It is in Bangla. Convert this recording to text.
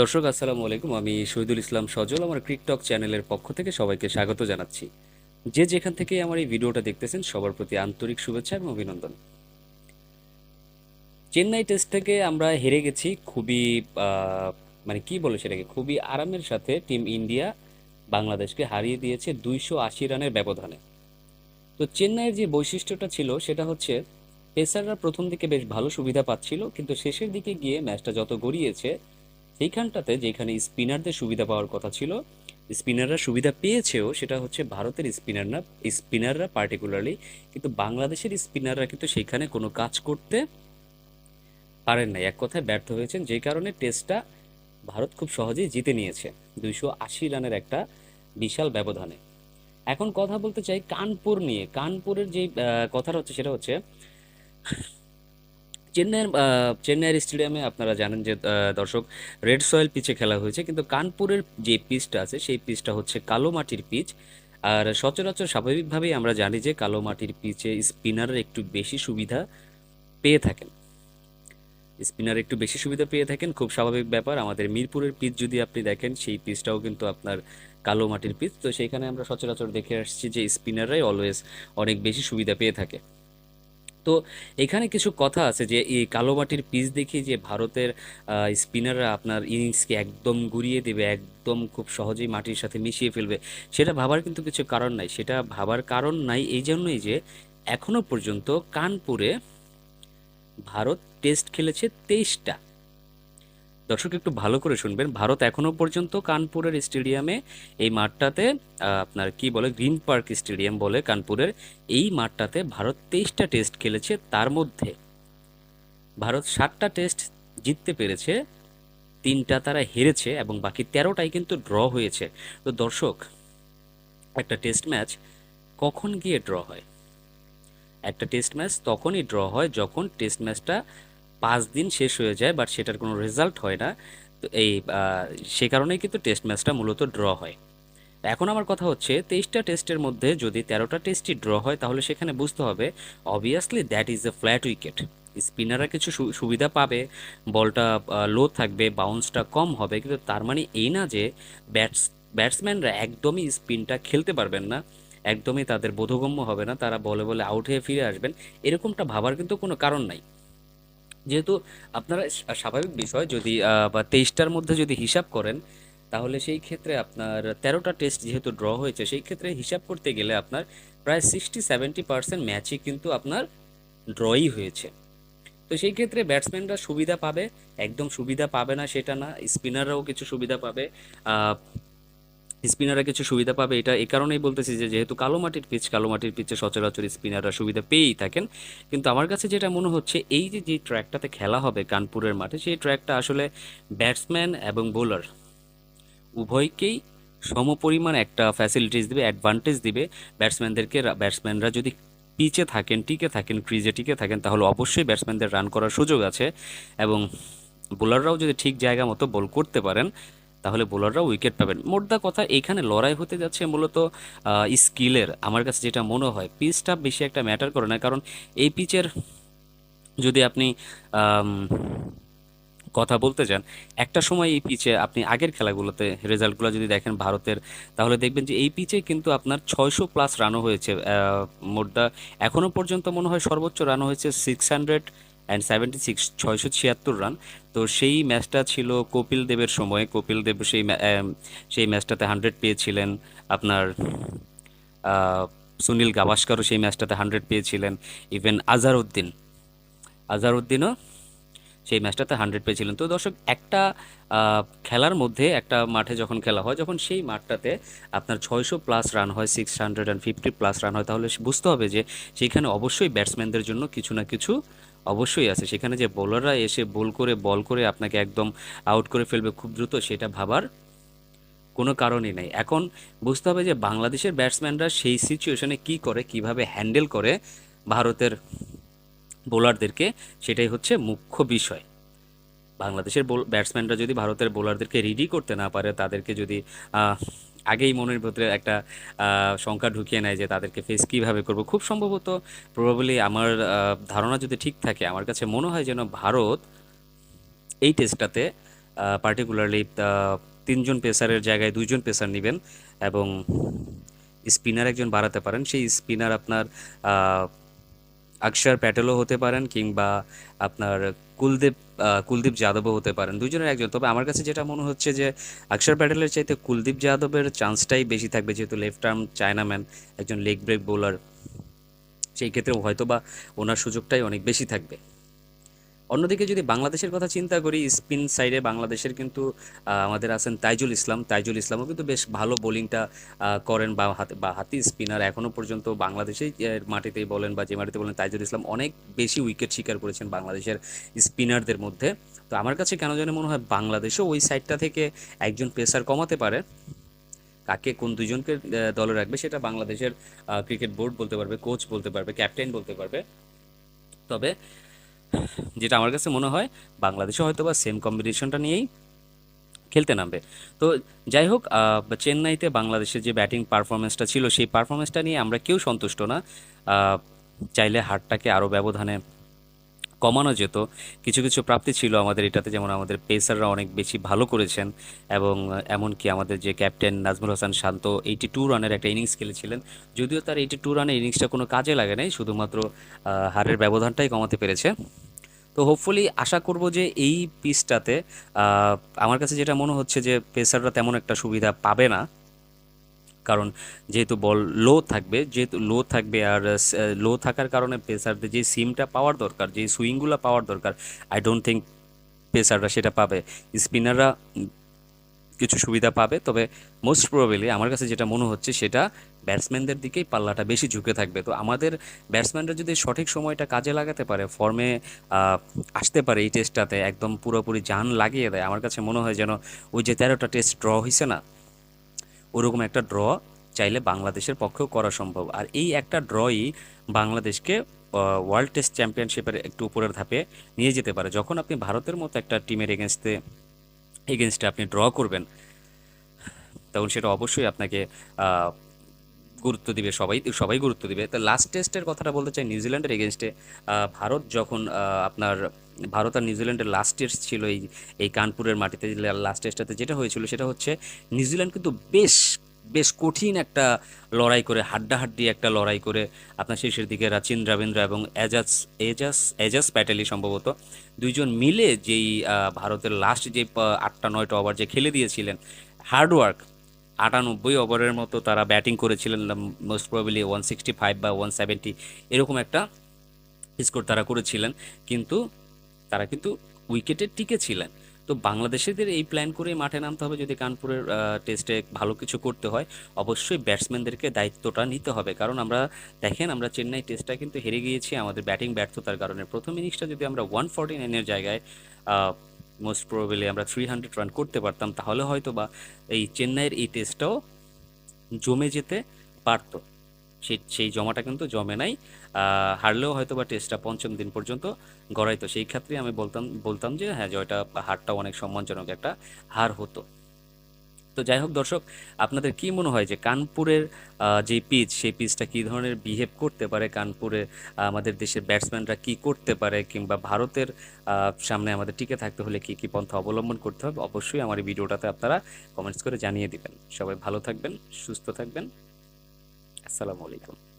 দর্শক, আসসালামু আলাইকুম। আমি শহীদুল ইসলাম সজল, আমার ক্রিকটক চ্যানেলের পক্ষ থেকে সবাইকে স্বাগত জানাচ্ছি। যে যেখান থেকে আমার এই ভিডিওটা দেখতেছেন, সবার প্রতি আন্তরিক শুভেচ্ছা এবং অভিনন্দন। চেন্নাই টেস্ট থেকে আমরা হেরে গেছি খুবই মানে কি বলে সেটাকে, খুবই আরামের সাথে টিম ইন্ডিয়া বাংলাদেশকে হারিয়ে দিয়েছে দুইশো আশি রানের ব্যবধানে। তো চেন্নাইয়ের যে বৈশিষ্ট্যটা ছিল, সেটা হচ্ছে পেসাররা প্রথম দিকে বেশ ভালো সুবিধা পাচ্ছিল, কিন্তু শেষের দিকে গিয়ে ম্যাচটা যত গড়িয়েছে সেইখানটাতে যেখানে স্পিনারদের সুবিধা পাওয়ার কথা ছিল, স্পিনাররা সুবিধা পেয়েছেও সেটা হচ্ছে ভারতের স্পিনার না, স্পিনাররা পার্টিকুলারলি কিন্তু বাংলাদেশের স্পিনাররা কিন্তু সেখানে কোনো কাজ করতে পারেন নাই। এক কথায় ব্যর্থ হয়েছেন যে কারণে টেস্টটা ভারত খুব সহজেই জিতে নিয়েছে দুইশো আশি রানের একটা বিশাল ব্যবধানে। এখন কথা বলতে চাই কানপুর নিয়ে। কানপুরের যে কথাটা হচ্ছে সেটা হচ্ছে চেন্নাইয়ের চেন্নাইয়ের স্টেডিয়ামে আপনারা জানেন যে দর্শক, রেড সয়েল পিচে খেলা হয়েছে, কিন্তু কানপুরের যে পিচটা আছে, সেই পিচটা হচ্ছে কালো মাটির পিচ। আর সচরাচর স্বাভাবিকভাবেই আমরা জানি যে, কালো মাটির পিচে স্পিনাররা একটু বেশি সুবিধা পেয়ে থাকেন। স্পিনার একটু বেশি সুবিধা পেয়ে থাকেন, খুব স্বাভাবিক ব্যাপার। আমাদের মিরপুরের পিচ যদি আপনি দেখেন, সেই পিচটাও কিন্তু আপনার কালো মাটির পিচ। তো সেইখানে আমরা সচরাচর দেখে আসছি যে, স্পিনাররাই অলওয়েজ অনেক বেশি সুবিধা পেয়ে থাকে। তো এখানে কিছু কথা আছে যে, এই কালো মাটির পিচ দেখে যে ভারতের স্পিনাররা আপনার ইনিংসকে একদম গুড়িয়ে দেবে, একদম খুব সহজেই মাটির সাথে মিশিয়ে ফেলবে, সেটা ভাবার কিন্তু কিছু কারণ নাই। সেটা ভাবার কারণ নাই এই জন্যই যে এখনও পর্যন্ত কানপুরে ভারত টেস্ট খেলেছে তেইশটা। দর্শক, একটু ভালো করে শুনবেন। ভারত এখনও পর্যন্ত কানপুরের স্টেডিয়ামে এই মাঠটাতে আপনার কি বলে, গ্রিন পার্ক স্টেডিয়াম বলে কানপুরের এই মাঠটাতে ভারত তেইশটা টেস্ট খেলেছে তার মধ্যে। ভারত সাতটা টেস্ট জিততে পেরেছে, তিনটা তারা হেরেছে এবং বাকি তেরোটাই কিন্তু ড্র হয়েছে। তো দর্শক, একটা টেস্ট ম্যাচ কখন গিয়ে ড্র হয়? একটা টেস্ট ম্যাচ তখনই ড্র হয় যখন টেস্ট ম্যাচটা পাঁচ দিন শেষ হয়ে যায় বাট সেটার কোনো রেজাল্ট হয় না। তো এই সে কারণেই কিন্তু টেস্ট ম্যাচটা মূলত ড্র হয়। এখন আমার কথা হচ্ছে, তেইশটা টেস্টের মধ্যে যদি তেরোটা টেস্টই ড্র হয়, তাহলে সেখানে বুঝতে হবে obviously that is a flat wicket স্পিনাররা কিছু সুবিধা পাবে, বলটা লো থাকবে বাউন্সটা কম হবে, কিন্তু তার মানে এই না যে ব্যাটস ব্যাটসম্যানরা একদমই স্পিনটা খেলতে পারবেন না, একদমই তাদের বোধগম্য হবে না, তারা বলে বলে আউট হয়ে ফিরে আসবেন, এরকমটা ভাবার কিন্তু কোনো কারণ নাই। যেহেতু আপনারা স্বাভাবিক বিষয়, যদি বা তেইশটার মধ্যে যদি হিসাব করেন, তাহলে সেই ক্ষেত্রে আপনার তেরোটা টেস্ট যেহেতু ড্র হয়েছে, সেই ক্ষেত্রে হিসাব করতে গেলে আপনার প্রায় সিক্সটি সেভেন্টি পার্সেন্ট ম্যাচই কিন্তু আপনার ড্রই হয়েছে। তো সেই ক্ষেত্রে ব্যাটসম্যানরা সুবিধা পাবে, একদম সুবিধা পাবে না সেটা না স্পিনাররাও কিছু সুবিধা পাবে। স্পিনাররা কিছু সুবিধা পাবে, এটা এই কারণেই বলতেছি যে যেহেতু কালো মাটির পিচ, কালো মাটির পিচে সচরাচর স্পিনাররা সুবিধা পেয়েই থাকেন। কিন্তু আমার কাছে যেটা মনে হচ্ছে, এই যে যে ট্র্যাকটাতে খেলা হবে কানপুরের মাঠে, সেই ট্র্যাকটা আসলে ব্যাটসম্যান এবং বোলার উভয়কেই সমপরিমাণ একটা ফ্যাসিলিটিস দিবে অ্যাডভান্টেজ দিবে। ব্যাটসম্যানদেরকে ব্যাটসম্যানরা যদি পিচে থাকেন, টিকে থাকেন ক্রিজে টিকে থাকেন, তাহলে অবশ্যই ব্যাটসম্যানদের রান করার সুযোগ আছে। এবং বোলাররাও যদি ঠিক জায়গা মতো বল করতে পারেন তাহলে বোলাররাও উইকেট পাবেন। মোদ্দা কথা এখানে লড়াই হতে যাচ্ছে মূলত স্কিলের আমার কাছে যেটা মনে হয় পিচটা বেশি একটা ম্যাটার করে না কারণ এই পিচের যদি আপনি কথা বলতে চান একটা সময় এই পিচে আপনি আগের খেলাগুলোতে রেজাল্টগুলো যদি দেখেন ভারতের তাহলে দেখবেন যে এই পিচে কিন্তু আপনার ছয়শো প্লাস রানও হয়েছে। আহ, মোটটা এখনও পর্যন্ত মনে হয় সর্বোচ্চ রান হয়েছে six hundred and seventy six ছয়শো ছিয়াত্তর রান তো সেই ম্যাচটা ছিল কপিল দেবের সময়। কপিল দেব সেই সেই ম্যাচটাতে হান্ড্রেড পেয়েছিলেন। আপনার সুনীল গাভাস্করও সেই ম্যাচটাতে হান্ড্রেড পেয়েছিলেন। ইভেন আজহারউদ্দিন আজহারউদ্দিনও সেই ম্যাচটাতে হান্ড্রেড পেয়েছিলেন। তো দর্শক, একটা খেলার মধ্যে, একটা মাঠে যখন খেলা হয়, যখন সেই মাঠটাতে আপনার ছয়শো প্লাস রান হয় six hundred and fifty plus run হয়, তাহলে বুঝতে হবে যে সেখানে অবশ্যই ব্যাটসম্যানদের জন্য কিছু না কিছু অবশ্যই আছে। সেখানে যে বোলাররা এসে বল করে বল করে আপনাকে একদম আউট করে ফেলবে খুব দ্রুত, সেটা ভাবার কোনো কারণই নেই। এখন বুঝতে হবে যে বাংলাদেশের ব্যাটসম্যানরা সেই সিচুয়েশনে কি করে, কীভাবে হ্যান্ডেল করে ভারতের বোলারদেরকে সেটাই হচ্ছে মুখ্য বিষয়। বাংলাদেশের বোল ব্যাটসম্যানরা যদি ভারতের বোলারদেরকে রেডি করতে না পারে, তাদেরকে যদি আগেই মনের ভিতরে একটা শঙ্কা ঢুকিয়ে নেয় যে তাদেরকে ফেস কীভাবে করব। খুব সম্ভবত প্রবাবলি আমার ধারণা যদি ঠিক থাকে আমার কাছে মনে হয় যেন ভারত এই টেস্টটাতে পার্টিকুলারলি তিনজন পেসারের জায়গায় দুইজন পেসার নেবেন এবং স্পিনার একজন বাড়াতে পারেন। সেই স্পিনার আপনার আহ, অক্ষর প্যাটেলও হতে পারেন কিংবা আপনার কুলদীপ কুলদীপ যাদবও হতে পারেন দুজনের একজন। তবে আমার কাছে যেটা মনে হচ্ছে যে অক্ষর প্যাটেলের চাইতে কুলদীপ যাদবের চান্সটাই বেশি থাকবে, যেহেতু লেফট আর্ম চায়নাম্যান একজন লেগ ব্রেক বোলার সেই ক্ষেত্রে হয়তো বা ওনার সুযোগটাই অনেক বেশি থাকবে। অন্যদিকে যদি বাংলাদেশের কথা চিন্তা করি, স্পিন সাইডে বাংলাদেশের কিন্তু আমাদের আছেন তাইজুল ইসলাম। তাইজুল ইসলামও কিন্তু বেশ ভালো বোলিংটা করেন বা হাতে, বা হাতি স্পিনার। এখনও পর্যন্ত বাংলাদেশেই মাটিতেই বলেন বা যে মাটিতে বলেন তাইজুল ইসলাম অনেক বেশি উইকেট শিকার করেছেন বাংলাদেশের স্পিনারদের মধ্যে। তো আমার কাছে কেন যেন মনে হয় বাংলাদেশও ওই সাইডটা থেকে একজন পেসার কমাতে পারে। কাকে কোন দুজনকে দলে রাখবে সেটা বাংলাদেশের ক্রিকেট বোর্ড বলতে পারবে, কোচ বলতে পারবে, ক্যাপ্টেন বলতে পারবে। তবে যেটা আমার কাছে মনে হয় বাংলাদেশও হয়তো বা সেম কম্বিনেশনটা নিয়েই খেলতে নামবে। তো যাই হোক চেন্নাইতে বাংলাদেশের যে ব্যাটিং পারফরমেন্সটা ছিল, সেই পারফরমেন্সটা নিয়ে আমরা কেউ সন্তুষ্ট না। চাইলে হারটাকে আরও ব্যবধানে কমানো যেত। কিছু কিছু প্রাপ্তি ছিল আমাদের এটাতে, যেমন আমাদের পেসাররা অনেক বেশি ভালো করেছেন এবং এমনকি আমাদের যে captain Najmul Hasan Shanto eighty two রানের একটা ইনিংস খেলেছিলেন। যদিও তার এইটি টু রানের ইনিংসটা কোনো কাজে লাগে নাই, শুধুমাত্র হারের ব্যবধানটাই কমাতে পেরেছে। তো হোপফুলি আশা করব যে এই পিচটাতে আমার কাছে যেটা মনে হচ্ছে যে পেসাররা তেমন একটা সুবিধা পাবে না। কারণ যেহেতু বল লো থাকবে, যেহেতু লো থাকবে আর লো থাকার কারণে পেসারদের যে সিমটা পাওয়ার দরকার, যে সুইংগুলো পাওয়ার দরকার আই ডোন্ট থিঙ্ক পেসাররা সেটা পাবে। স্পিনাররা কিছু সুবিধা পাবে, তবে মোস্ট প্রবাবলি আমার কাছে যেটা মনে হচ্ছে সেটা ব্যাটসম্যানদের দিকেই পাল্লাটা বেশি ঝুঁকে থাকবে। তো আমাদের ব্যাটসম্যানরা যদি সঠিক সময়টা কাজে লাগাতে পারে ফর্মে আসতে পারে এই টেস্টটাতে একদম পুরোপুরি জান লাগিয়ে দেয়, আমার কাছে মনে হয় যেন ওই যে তেরোটা টেস্ট ড্র হয়েছে না, ওরকম একটা ড্র চাইলে বাংলাদেশের পক্ষেও করা সম্ভব। আর এই একটা ড্রই বাংলাদেশকে ওয়ার্ল্ড টেস্ট চ্যাম্পিয়নশিপের একটু উপরের ধাপে নিয়ে যেতে পারে। যখন আপনি ভারতের মতো একটা টিমের এগেনস্টে এগেনস্টে আপনি ড্র করবেন, তখন সেটা অবশ্যই আপনাকে গুরুত্ব দিবে, সবাই সবাই গুরুত্ব দিবে। তো লাস্ট টেস্টের কথাটা বলতে চাই নিউজিল্যান্ডের এগেনস্টে ভারত যখন আপনার, ভারত আর নিউজিল্যান্ডের লাস্ট টেস্ট ছিল এই এই কানপুরের মাটিতে লাস্ট টেস্টটাতে যেটা হয়েছিল সেটা হচ্ছে নিউজিল্যান্ড কিন্তু বেশ বেশ কঠিন একটা লড়াই করে, হাড্ডাহাড্ডি একটা লড়াই করে আপনার শেষের দিকে রাচিন রবীন্দ্র এবং এজাজ এজাজ এজাজ প্যাটেলি সম্ভবত দুইজন মিলে যেই ভারতের লাস্ট যে আটটা, নয়টা ওভার যে খেলে দিয়েছিলেন হার্ডওয়ার্ক আটানব্বই ওভারের মতো তারা ব্যাটিং করেছিলেন most probably one sixty five বা ওয়ান সেভেন্টি এরকম একটা স্কোর তারা করেছিলেন। কিন্তু তারা কিন্তু উইকেটে টিকে ছিলেন। তো বাংলাদেশিদের এই প্ল্যান করে মাঠে নামতে হবে যদি কানপুরের টেস্টে ভালো কিছু করতে হয়। অবশ্যই ব্যাটসম্যানদেরকে দায়িত্বটা নিতে হবে। কারণ আমরা, দেখেন আমরা চেন্নাই টেস্টটা কিন্তু হেরে গিয়েছি, আমাদের ব্যাটিং ব্যর্থতার কারণে। প্রথম ইনিংসটা যদি আমরা ওয়ান ফর্টি জায়গায় মোস্ট প্রবাবলি আমরা থ্রি হান্ড্রেড রান করতে পারতাম, তাহলে হয়তো বা এই চেন্নাইয়ের এই টেস্টটাও জমে যেতে পারতো। সেই সেই জমাটা কিন্তু জমে নাই। হারলেও হয়তো বা টেস্টটা পঞ্চম দিন পর্যন্ত গড়াইতো। সেই ক্ষেত্রে আমি বলতাম বলতাম যে হ্যাঁ জয়টা হারটা অনেক সম্মানজনক একটা হার হতো। তো যাই হোক দর্শক, আপনাদের কি মনে হয় যে কানপুরের যে পিচ, সেই পিচটা কি ধরনের বিহেভ করতে পারে? কানপুরে আমাদের দেশের ব্যাটসম্যানরা কি করতে পারে? কিংবা ভারতের সামনে আমাদের টিকে থাকতে হলে কি কি পন্থা অবলম্বন করতে হবে? অবশ্যই আমার এই ভিডিওটাতে আপনারা কমেন্টস করে জানিয়ে দিবেন। সবাই ভালো থাকবেন, সুস্থ থাকবেন। আসসালামু আলাইকুম।